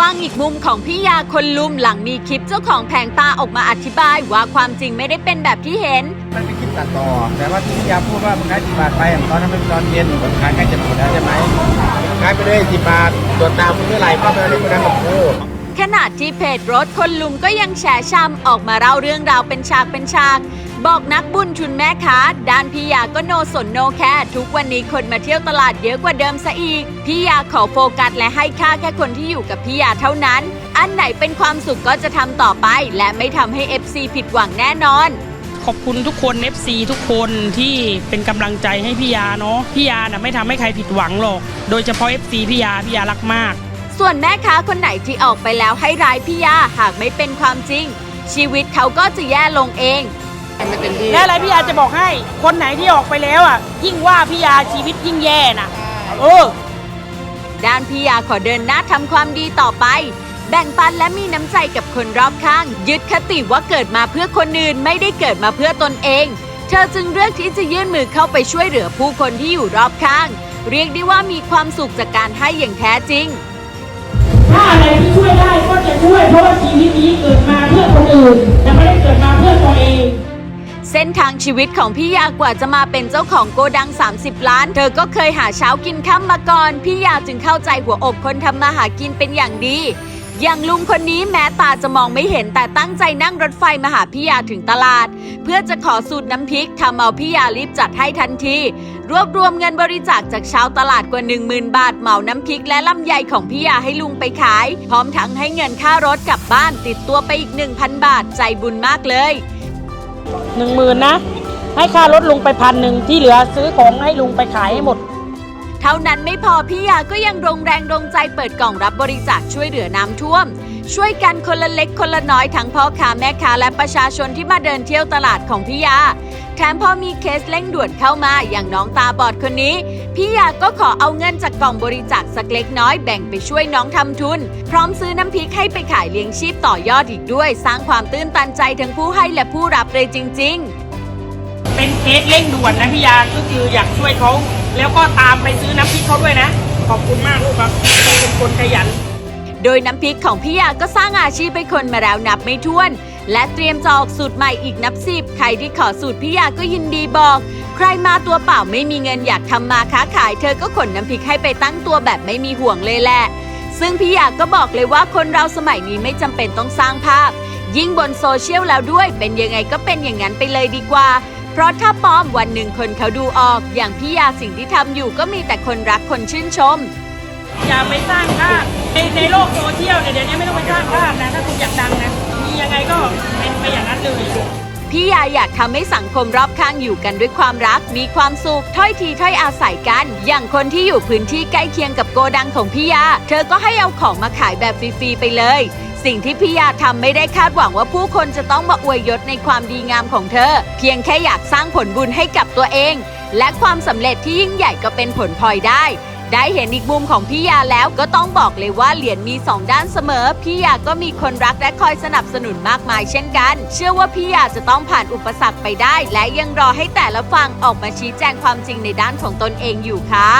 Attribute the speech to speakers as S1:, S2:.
S1: ฟังอีกมุมของพี่ยาคนลุมหลังมีคลิปเจ้าของแผงตาออกมาอธิบายว่าความจริงไม่ได้เป็นแบบที่เห็น
S2: มันเป็นคลิปตัดต่อ แต่ว่าที่พี่ยาพูดว่ามึงขายสิบบาทไปตอนนั้นเป็นตอนเย็นผมขายใกล้จะหมดแล้วใช่ไหมขายไปเลยสิบบาทตัวตามมึงเมื่อไหร่ก็ไปเล่นคนนั้นกับกู
S1: ขณะที่เพจรถคนลุมก็ยังแชร์ช้ำออกมาเล่าเรื่องราวเป็นฉากเป็นฉาก บอกนักบุญชุนแม่ค้าด้านพี่ยาก็โนสนโนแคร์ทุกวันนี้คนมาเที่ยวตลาดเยอะกว่าเดิมซะอีก พี่ยาขอโฟกัสและให้ค่าแค่คนที่อยู่กับพี่ยาเท่านั้น อันไหนเป็นความสุขก็จะทำต่อไป และไม่ทำให้ FC ผิดหวังแน่นอน
S3: ขอบคุณทุกคน FC ทุกคนที่เป็นกำลังใจให้พี่ยาเนาะพี่ยาน่ะไม่ทำให้ใครผิดหวังหรอก โดยเฉพาะ FC พี่ยาพี่ยารักมาก
S1: ส่วนแม่ค้าคนไหนที่ออกไปแล้วให้ร้ายพี่ยาหากไม่เป็นความจริง ชีวิตเขาก็จะแย่ลงเอง
S3: และอะไรพี่ยาจะบอกให้ คนไหนที่ออกไปแล้วอะ ยิ่งว่าพี่ยาชีวิตยิ่งแย่น่ะเออ
S1: ด้านพี่ยาขอเดินหน้าทำความดีต่อไป แบ่งปันและมีน้ำใจกับคนรอบข้าง ยึดคติว่าเกิดมาเพื่อคนอื่นไม่ได้เกิดมาเพื่อตนเอง เธอจึงเลือกที่จะยื่นมือเข้าไปช่วยเหลือผู้คนที่อยู่รอบข้าง เรียกได้ว่ามีความสุขจากการให้อย่างแท้จริง
S3: ถ้าอะไรที่ช่วยได้ก็จะช่วยเพราะว่าชีวิตนี้เกิดมาเพื่อคนอื่นแต่ไม่ได้เกิดมาเพื่อตัวเอง
S1: เส้นทางชีวิตของพี่ยากว่าจะมาเป็นเจ้าของโกดัง 30 ล้าน เธอก็เคยหาเช้ากินค่ำมาก่อน พี่ยาจึงเข้าใจหัวอกคนทำมาหากินเป็นอย่างดีอย่างลุงคนนี้แม้ตาจะมองไม่เห็นแต่ตั้งใจนั่งรถไฟมาหาพี่ยาถึงตลาด เพื่อจะขอสูตรน้ำพริกทำเอาพี่ยารีบจัดให้ทันที รวบรวมเงินบริจาคจากชาวตลาดกว่า 10,000 บาทเหมาน้ำพริกและลำไยของพี่ยาให้ลุงไปขาย พร้อมทั้งให้เงินค่ารถกลับบ้านติดตัวไปอีก 1,000 บาทใจบุญมากเลย
S3: หนึ่งหมื่นนะ ให้ค่ารถลุงไปพันหนึ่งที่เหลือซื้อของให้ลุงไปขายให้หมด
S1: เท่านั้นไม่พอพี่ยาก็ยังรงแรงรงใจเปิดกล่องรับบริจาคช่วยเหลือน้ำท่วม ช่วยกันคนละเล็กคนละน้อยทั้งพ่อค้าแม่ค้าและประชาชนที่มาเดินเที่ยวตลาดของพี่ยาแถมพอมีเคสเร่งด่วนเข้ามาอย่างน้องตาบอดคนนี้ พี่ยาก็ขอเอาเงินจากกล่องบริจาคสักเล็กน้อยแบ่งไปช่วยน้องทำทุน พร้อมซื้อน้ำพริกให้ไปขายเลี้ยงชีพต่อยอดอีกด้วย สร้างความตื้นตันใจทั้งผู้ให้และผู้รับเลยจริง ๆ
S3: เป็นเคสเร่งด่วนนะพี่ยาก็คืออยากช่วยเขาแล้วก็ตามไปซื้อน้ำพริกเขาด้วยนะ ขอบคุณมากลูกครับเป็นคนขยัน
S1: โดยน้ำพริกของพี่ยาก็สร้างอาชีพให้คนมาแล้วนับไม่ถ้วน และเตรียมจะออกสูตรใหม่อีกนับสิบใครที่ขอสูตรพี่ยาก็ยินดีบอก ใครมาตัวเปล่าไม่มีเงินอยากทำมาค้าขาย เธอก็ขนน้ำพริกให้ไปตั้งตัวแบบไม่มีห่วงเลยแหละ ซึ่งพี่ยาก็บอกเลยว่าคนเราสมัยนี้ไม่จำเป็นต้องสร้างภาพ ยิ่งบนโซเชียลแล้วด้วยเป็นยังไงก็เป็นอย่างนั้นไปเลยดีกว่าเพราะถ้าปลอมวันหนึ่งคนเขาดูออก อย่างพี่ยาสิ่งที่ทำอยู่ก็มีแต่คนรักคนชื่นชม
S3: อย่าไปสร้างภาพในในโลกโซเชียลเนี่ยเดี๋ยวนี้ไม่ต้องไปสร้างภาพนะถ้าคุณอยากดังนะ
S1: พี่ยาอยากทำให้สังคมรอบข้างอยู่กันด้วยความรัก มีความสุขถ้อยทีถ้อยอาศัยกัน อย่างคนที่อยู่พื้นที่ใกล้เคียงกับโกดังของพี่ยา เธอก็ให้เอาของมาขายแบบฟรีๆไปเลย สิ่งที่พี่ยาทำไม่ได้คาดหวังว่าผู้คนจะต้องมาอวยยศในความดีงามของเธอ เพียงแค่อยากสร้างผลบุญให้กับตัวเอง และความสำเร็จที่ยิ่งใหญ่ก็เป็นผลพลอยได้ ได้เห็นอีกมุมของพี่ยาแล้วก็ต้องบอกเลยว่าเหรียญมีสองด้านเสมอ พี่ยาก็มีคนรักและคอยสนับสนุนมากมายเช่นกัน เชื่อว่าพี่ยาจะต้องผ่านอุปสรรคไปได้ และยังรอให้แต่ละฝั่งออกมาชี้แจงความจริงในด้านของตนเองอยู่ค่ะ